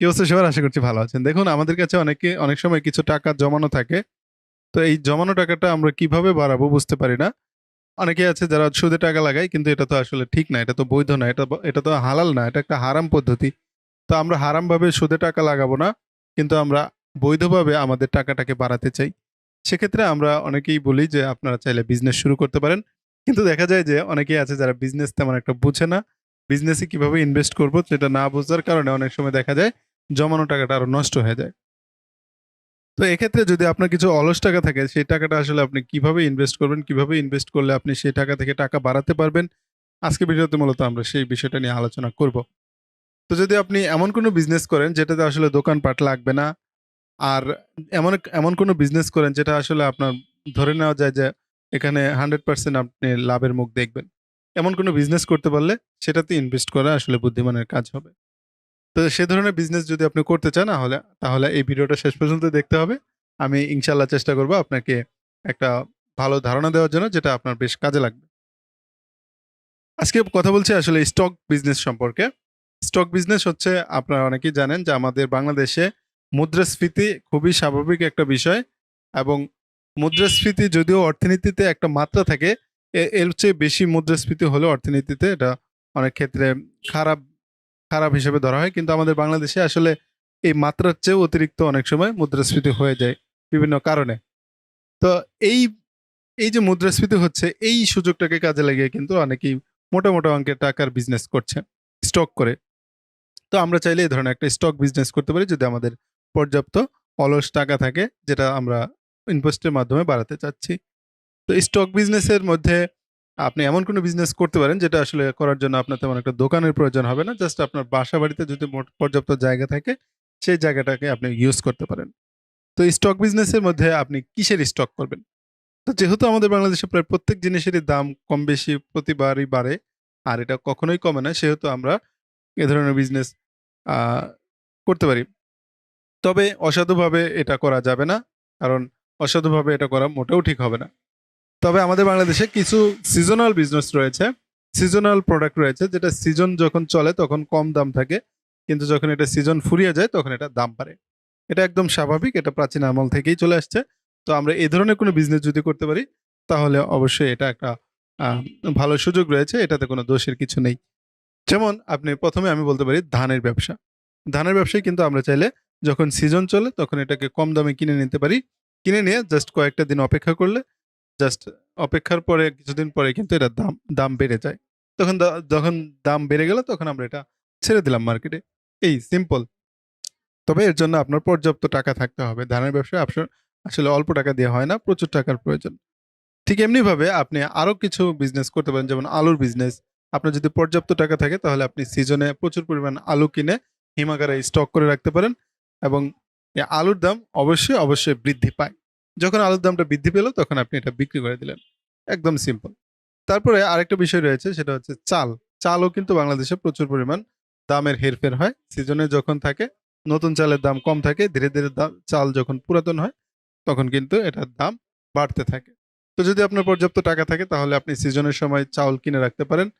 কি অবস্থা সবার? আশা করছি ভালো আছেন। দেখুন, আমাদের কাছে অনেকে, অনেক সময় কিছু টাকা জমানো থাকে। তো এই জমানো টাকাটা আমরা কীভাবে বাড়াবো বুঝতে পারি না। অনেকে আছে যারা সুদে টাকা লাগায়, কিন্তু এটা তো আসলে ঠিক না, এটা তো বৈধ না, এটা এটা তো হালাল না, এটা একটা হারাম পদ্ধতি। তো আমরা হারামভাবে সুদে টাকা লাগাবো না, কিন্তু আমরা বৈধভাবে আমাদের টাকাটাকে বাড়াতে চাই। সেক্ষেত্রে আমরা অনেকেই বলি যে, আপনারা চাইলে বিজনেস শুরু করতে পারেন। কিন্তু দেখা যায় যে অনেকেই আছে যারা বিজনেস তেমন একটা বুঝে না। বিজনেসে কীভাবে ইনভেস্ট করব সেটা না বোঝার কারণে অনেক সময় দেখা যায় জমানো টাকাটা আরও নষ্ট হয়ে যায়। তো এক্ষেত্রে যদি আপনার কিছু অলস টাকা থাকে, সেই টাকাটা আসলে আপনি কীভাবে ইনভেস্ট করবেন, কীভাবে ইনভেস্ট করলে আপনি সেই টাকা থেকে টাকা বাড়াতে পারবেন, আজকে ভিডিওতে মূলত আমরা সেই বিষয়টা নিয়ে আলোচনা করব। তো যদি আপনি এমন কোনো বিজনেস করেন, যেটাতে আসলে দোকানপাট লাগবে না, আর এমন এমন কোনো বিজনেস করেন, যেটা আসলে আপনার ধরে নেওয়া যায় যে এখানে হান্ড্রেড পার্সেন্ট আপনি লাভের মুখ দেখবেন। এমন কোনো বিজনেস করতে পারলে সেটাতে ইনভেস্ট করা আসলে বুদ্ধিমানের কাজ হবে। তো সে ধরনের বিজনেস যদি আপনি করতে চান, তাহলে তাহলে এই ভিডিওটা শেষ পর্যন্ত দেখতে হবে। আমি ইনশাল্লাহ চেষ্টা করব আপনাকে একটা ভালো ধারণা দেওয়ার জন্য, যেটা আপনার বেশ কাজে লাগবে। আজকে কথা বলছি আসলে স্টক বিজনেস সম্পর্কে। স্টক বিজনেস হচ্ছে, আপনারা অনেকেই জানেন যে আমাদের বাংলাদেশে মুদ্রাস্ফীতি খুবই স্বাভাবিক একটা বিষয় এবং মুদ্রাস্ফীতি যদিও অর্থনীতিতে একটা মাত্রা থাকে এর চেয়ে বেশি মুদ্রাস্ফীতি হলেও অর্থনীতিতে এটা অনেক ক্ষেত্রে খারাপ খারাপ হিসেবে ধরা হয়, কিন্তু আমাদের বাংলাদেশে আসলে এই মাত্রার চেয়েও অতিরিক্ত অনেক সময় মুদ্রাস্ফীতি হয়ে যায় বিভিন্ন কারণে। তো এই এই যে মুদ্রাস্ফীতি হচ্ছে, এই সুযোগটাকে কাজে লাগিয়ে কিন্তু অনেকেই মোটা মোটা অঙ্কের টাকার বিজনেস করছে স্টক করে। তো আমরা চাইলে এই ধরনের একটা স্টক বিজনেস করতে পারি যদি আমাদের পর্যাপ্ত অলস টাকা থাকে, যেটা আমরা ইনভেস্টের মাধ্যমে বাড়াতে চাচ্ছি। তো স্টক বিজনেসের মধ্যে আপনি এমন কোনো বিজনেস করতে পারেন যেটা আসলে করার জন্য আপনার তেমন একটা দোকানের প্রয়োজন হবে না জাস্ট আপনার বাসা বাড়িতে যদি পর্যাপ্ত জায়গা থাকে, সেই জায়গাটাকে আপনি ইউজ করতে পারেন। তো স্টক বিজনেসের মধ্যে আপনি কিসের স্টক করবেন? তো যেহেতু আমাদের বাংলাদেশে প্রায় প্রত্যেক জিনিসেরই দাম কম বেশি প্রতিবারই বাড়ে, আর এটা কখনোই কমে না, সেহেতু আমরা এ ধরনের বিজনেস করতে পারি। তবে অসাধুভাবে এটা করা যাবে না, কারণ অসাধুভাবে এটা করা মোটেও ঠিক হবে না। তবে আমাদের বাংলাদেশে কিছু সিজনাল বিজনেস রয়েছে সিজনাল প্রোডাক্ট রয়েছে, যেটা সিজন যখন চলে তখন কম দাম থাকে, কিন্তু যখন এটা সিজন ফুরিয়ে যায় তখন এটা দাম বাড়ে। এটা একদম স্বাভাবিক, এটা প্রাচীন আমল থেকেই চলে আসছে। তো আমরা এই ধরনের কোনো বিজনেস যদি করতে পারি, তাহলে অবশ্যই এটা একটা ভালো সুযোগ রয়েছে, এটাতে কোনো দোষের কিছু নেই। যেমন আপনি প্রথমে আমি বলতে পারি ধানের ব্যবসা। ধানের ব্যবসায় কিন্তু আমরা চাইলে যখন সিজন চলে তখন এটাকে কম দামে কিনে নিতে পারি। কিনে নিয়ে জাস্ট কয়েকটা দিন অপেক্ষা করলে জাস্ট অপেক্ষার পরে কিছুদিন পরে কিন্তু এটা দাম দাম বেড়ে যায়। তখন যখন দাম বেড়ে গেল তখন আমরা এটা ছেড়ে দিলাম মার্কেটে। এই সিম্পল। তবে এর জন্য আপনার পর্যাপ্ত টাকা থাকতে হবে। ধানের ব্যবসায় আপনার আসলে অল্প টাকা দিয়ে হয় না, প্রচুর টাকার প্রয়োজন। ঠিক এমনিভাবে আপনি আরও কিছু বিজনেস করতে পারেন, যেমন আলুর বিজনেস আপনার যদি পর্যাপ্ত টাকা থাকে তাহলে আপনি সিজনে প্রচুর পরিমাণ আলু কিনে হিমাগারে স্টক করে রাখতে পারেন এবং আলুর দাম অবশ্যই অবশ্যই বৃদ্ধি পায়। যখন আলুর দামটা বৃদ্ধি পেল, তখন আপনি এটা বিক্রি করে দিলেন। একদম সিম্পল তারপরে আরেকটা বিষয় রয়েছে, সেটা হচ্ছে চাল। চালও কিন্তু বাংলাদেশে প্রচুর পরিমাণ দামের হেরফের হয়। সিজনে যখন থাকে, নতুন চালের দাম কম থাকে, ধীরে ধীরে দাম- চাল যখন পুরাতন হয়, তখন কিন্তু এটার দাম বাড়তে থাকে। তো যদি আপনার পর্যাপ্ত টাকা থাকে, তাহলে আপনি সিজনের সময় চাউল কিনে রাখতে পারেন।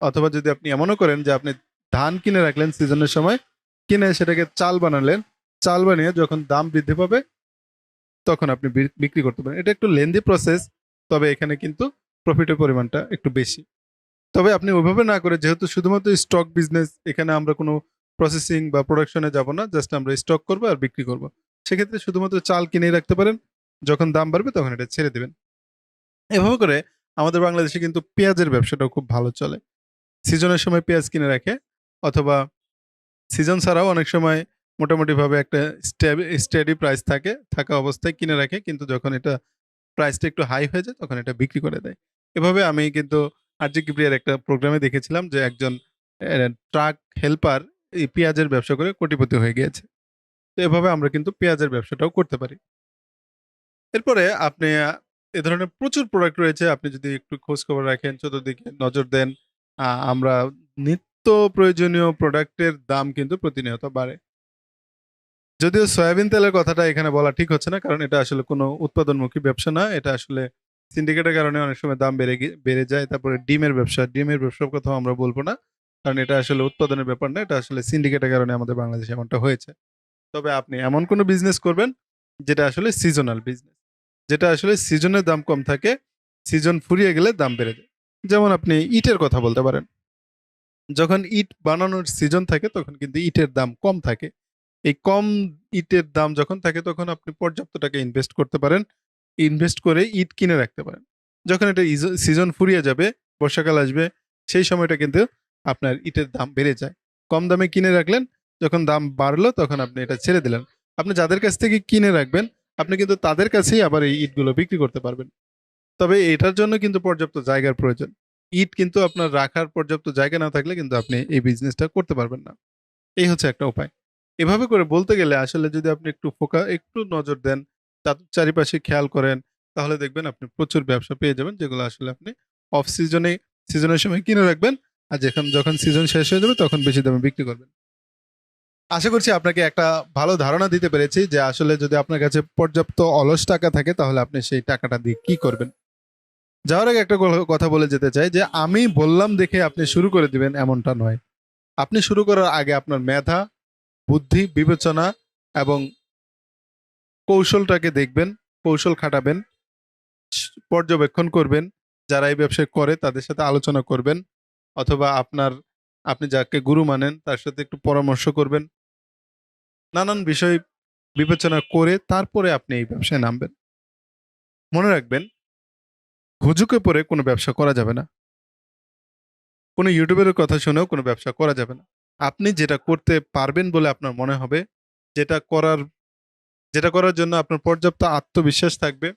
অথবা যদি আপনি এমনও করেন যে আপনি ধান কিনে রাখলেন সিজনের সময়, কিনে সেটাকে চাল বানালেন, চাল বানিয়ে যখন দাম বৃদ্ধি পাবে তখন আপনি বিক্রি করতে পারেন। এটা একটু লেন্দি প্রসেস তবে এখানে কিন্তু প্রফিটের পরিমাণটা একটু বেশি। তবে আপনি ওইভাবে না করে যেহেতু শুধুমাত্র স্টক বিজনেস এখানে আমরা কোনো প্রসেসিং বা প্রোডাকশনে যাব না জাস্ট আমরা স্টক করব আর বিক্রি করব। সেক্ষেত্রে শুধুমাত্র চাল কিনেই রাখতে পারেন, যখন দাম বাড়বে তখন এটা ছেড়ে দেবেন। এভাবে করে আমাদের বাংলাদেশে কিন্তু পেঁয়াজের ব্যবসাটাও খুব ভালো চলে। সিজনের সময় পেঁয়াজ কিনে রাখে, অথবা সিজন ছাড়াও অনেক সময় মোটামুটিভাবে একটা স্টেডি প্রাইস থাকে, থাকা অবস্থায় কিনে রাখে, কিন্তু যখন এটা প্রাইসটা একটু হাই হয়ে যায়, তখন এটা বিক্রি করে দেয়। এভাবে আমি কিন্তু আরজি কিপ্রিয়ার একটা প্রোগ্রামে দেখেছিলাম যে একজন ট্রাক হেল্পার এই পেঁয়াজের ব্যবসা করে কোটিপতি হয়ে গিয়েছে। তো এভাবে আমরা কিন্তু পেঁয়াজের ব্যবসাটাও করতে পারি। এরপরে আপনি এ ধরনের প্রচুর প্রোডাক্ট রয়েছে, আপনি যদি একটু খোঁজ খবর রাখেন, চতুর্দিকে নজর দেন আমরা নিত্য প্রয়োজনীয় প্রোডাক্টের দাম কিন্তু প্রতিনিয়ত বাড়ে। যদিও সয়াবিন তেলের কথাটা এখানে বলা ঠিক হচ্ছে না কারণ এটা আসলে কোনো উৎপাদনমুখী ব্যবসা না এটা আসলে সিন্ডিকেটের কারণে অনেক সময় দাম বেড়ে বেড়ে যায় তারপরে ডিমের ব্যবসা ডিমের ব্যবসার কথাও আমরা বলব না কারণ এটা আসলে উৎপাদনের ব্যাপার না। এটা আসলে সিন্ডিকেটের কারণে আমাদের বাংলাদেশে এমনটা হয়েছে। তবে আপনি এমন কোনো বিজনেস করবেন যেটা আসলে সিজনাল বিজনেস। যেটা আসলে সিজনের দাম কম থাকে, সিজন ফুরিয়ে গেলে দাম বেড়ে যায়। যেমন আপনি ইটের কথা বলতে পারেন। যখন ইট বানানোর সিজন থাকে তখন কিন্তু ইটের দাম কম থাকে। এই কম ইটের দাম যখন থাকে তখন আপনি পর্যাপ্ত টাকা ইনভেস্ট করতে পারেন। ইনভেস্ট করে ইট কিনে রাখতে পারেন। যখন এটা সিজন ফুরিয়ে যাবে, বর্ষাকাল আসবে, সেই সময়টা কিন্তু আপনার ইটের দাম বেড়ে যায়। কম দামে কিনে রাখলেন, যখন দাম বাড়লো তখন আপনি এটা ছেড়ে দিলেন। আপনি যাদের কাছ থেকে কিনে রাখবেন, আপনি কিন্তু তাদের কাছেই আবার এই ইটগুলো বিক্রি করতে পারবেন। তবে এটার জন্য কিন্তু পর্যাপ্ত জায়গার প্রয়োজন। ইট কিন্তু আপনার রাখার পর্যাপ্ত জায়গা না থাকলে কিন্তু আপনি এই বিজনেসটা করতে পারবেন না। এই হচ্ছে একটা উপায়। এভাবে করে বলতে গেলে আসলে যদি আপনি একটু ফোকা একটু নজর দেন, তার চারিপাশে খেয়াল করেন, তাহলে দেখবেন আপনি প্রচুর ব্যবসা পেয়ে যাবেন যেগুলো আসলে আপনি অফ সিজনে সিজনের সময় কিনে রাখবেন। আর যেখান যখন সিজন শেষ হয়ে যাবে তখন বেশি দামে বিক্রি করবেন। আশা করছি আপনাকে একটা ভালো ধারণা দিতে পেরেছি যে আসলে যদি আপনার কাছে পর্যাপ্ত অলস টাকা থাকে তাহলে আপনি সেই টাকাটা দিয়ে কি করবেন। যাওয়ার আগে একটা কথা বলে যেতে চাই যে আমি বললাম দেখে আপনি শুরু করে দিবেন এমনটা নয়। আপনি শুরু করার আগে আপনার মেধা, বুদ্ধি, বিবেচনা এবং কৌশলটাকে দেখবেন, কৌশল খাটাবেন, পর্যবেক্ষণ করবেন। যারা এই ব্যবসায় করে তাদের সাথে আলোচনা করবেন অথবা আপনার আপনি যাকে গুরু মানেন তার সাথে একটু পরামর্শ করবেন। নানান বিষয় বিবেচনা করে তারপরে আপনি এই ব্যবসায় নামবেন। মনে রাখবেন, হুজুকে পরে কোনো ব্যবসা করা যাবে না। কোনো ইউটিউবের কথা শুনেও কোনো ব্যবসা করা যাবে না। আপনি যেটা করতে পারবেন বলে আপনার মনে হবে, যেটা করার যেটা করার জন্য আপনার পর্যাপ্ত আত্মবিশ্বাস থাকবে,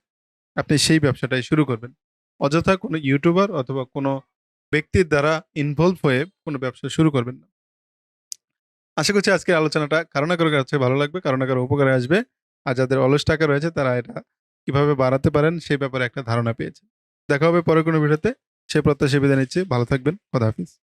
আপনি সেই ব্যবসাটাই শুরু করবেন। অযথা কোনো ইউটিউবার অথবা কোনো ব্যক্তির দ্বারা ইনভলভ হয়ে কোনো ব্যবসা শুরু করবেন না। আশা করছি আজকের আলোচনাটা কারও না কারও কাছে ভালো লাগবে, কারও কারও উপকারে আসবে। আর যাদের অলস টাকা রয়েছে তারা এটা কীভাবে বাড়াতে পারেন সেই ব্যাপারে একটা ধারণা পেয়েছে। দেখা হবে পরে কোনো ভিডিওতে। সে প্রত্যাশায় বিদায় নিচ্ছি। ভালো থাকবেন। খোদা হাফেজ।